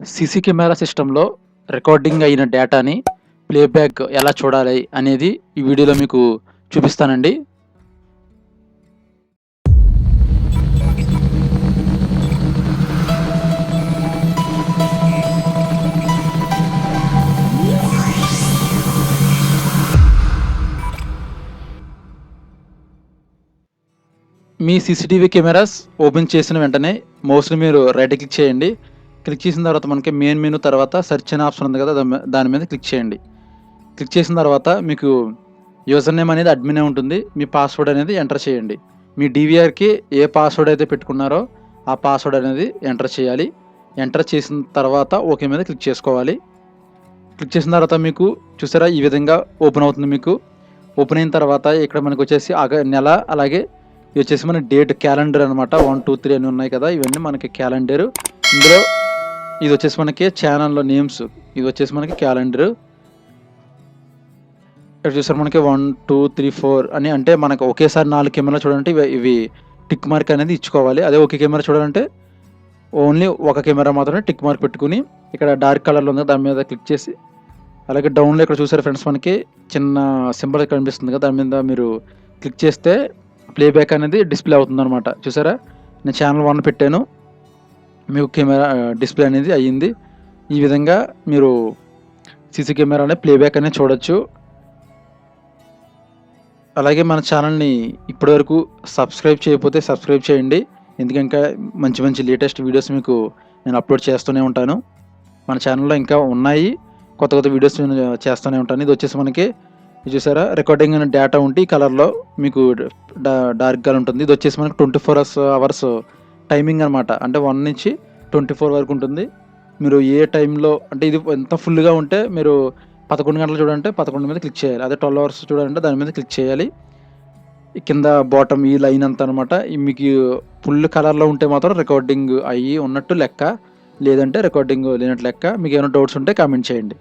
CC camera సిస్టంలో recording అయిన డేటాని ప్లేబ్యాక్ ఎలా చూడాలి అనేది ఈ వీడియోలో మీకు చూపిస్తానండి. మీ సీసీటీవీ కెమెరాస్ ఓపెన్ చేసిన వెంటనే మోస్ట్లీ మీరు రైట్ క్లిక్ చేయండి. క్లిక్ చేసిన తర్వాత మనకి మెయిన్ మెనూ తర్వాత సెర్చ్ అనే ఆప్షన్ ఉంది కదా దాని మీద క్లిక్ చేయండి. క్లిక్ చేసిన తర్వాత మీకు యూజర్ నేమ్ అనేది అడ్మినే ఉంటుంది మీ పాస్వర్డ్ అనేది ఎంటర్ చేయండి. మీ డీవీఆర్కి ఏ పాస్వర్డ్ అయితే పెట్టుకున్నారో ఆ పాస్వర్డ్ అనేది ఎంటర్ చేయాలి. ఎంటర్ చేసిన తర్వాత ఓకే మీద క్లిక్ చేసుకోవాలి. క్లిక్ చేసిన తర్వాత మీకు చూసారా ఈ విధంగా ఓపెన్ అవుతుంది మీకు. ఓపెన్ అయిన తర్వాత ఇక్కడ మనకు వచ్చేసి ఆగ నెల అలాగే ఇవి వచ్చేసి మన డేట్ క్యాలెండర్ అనమాట వన్ టూ త్రీ అని ఉన్నాయి కదా ఇవన్నీ మనకి క్యాలెండర్. ఇందులో ఇది వచ్చేసి మనకి ఛానల్లో నేమ్స్ ఇది వచ్చేసి మనకి క్యాలెండర్ ఇక్కడ చూసారు మనకి వన్ టూ త్రీ ఫోర్ అని అంటే మనకు ఒకేసారి నాలుగు కెమెరా చూడాలంటే ఇవి ఇవి టిక్ మార్క్ అనేది ఇచ్చుకోవాలి. అదే ఒకే కెమెరా చూడాలంటే ఓన్లీ ఒక కెమెరా మాత్రమే టిక్ మార్క్ పెట్టుకుని ఇక్కడ డార్క్ కలర్లో ఉంది దాని మీద క్లిక్ చేసి. అలాగే డౌన్లో ఇక్కడ చూసారు ఫ్రెండ్స్ మనకి చిన్న సింబల్ కనిపిస్తుంది కదా దాని మీద మీరు క్లిక్ చేస్తే ప్లేబ్యాక్ అనేది డిస్ప్లే అవుతుంది అనమాట చూసారా? నేను ఛానల్ వన్ పెట్టాను. మీకు కెమెరా డిస్ప్లే అనేది అయ్యింది. ఈ విధంగా మీరు సీసీ కెమెరానే ప్లేబ్యాక్ అనేది చూడొచ్చు. అలాగే మన ఛానల్ని ఇప్పటివరకు సబ్స్క్రైబ్ చేయకపోతే సబ్స్క్రైబ్ చేయండి. ఎందుకంటే మంచి మంచి లేటెస్ట్ వీడియోస్ మీకు నేను అప్లోడ్ చేస్తూనే ఉంటాను. మన ఛానల్లో ఇంకా ఉన్నాయి. కొత్త కొత్త వీడియోస్ నేను చేస్తూనే ఉంటాను. ఇది వచ్చేసి మనకి ఇది చూసారా? రికార్డింగ్ అనే డేటా ఉంటే ఈ కలర్లో మీకు డార్క్గా ఉంటుంది. ఇది వచ్చేసి మనకి twenty four hours hours timing అనమాట అంటే వన్ నుంచి ట్వంటీ ఫోర్ వరకు ఉంటుంది. మీరు ఏ టైంలో అంటే ఇది ఎంత ఫుల్గా ఉంటే మీరు పదకొండు గంటలు చూడాలంటే పదకొండు మీద క్లిక్ చేయాలి. అదే ట్వెల్వ్ అవర్స్ చూడాలంటే దాని మీద క్లిక్ చేయాలి. కింద బాటమ్ ఈ లైన్ అంతా అనమాట మీకు ఫుల్ కలర్లో ఉంటే మాత్రం రికార్డింగ్ అయ్యి ఉన్నట్టు లెక్క. లేదంటే రికార్డింగ్ లేనట్టు లెక్క. మీకు ఏమైనా డౌట్స్ ఉంటే కామెంట్ చేయండి.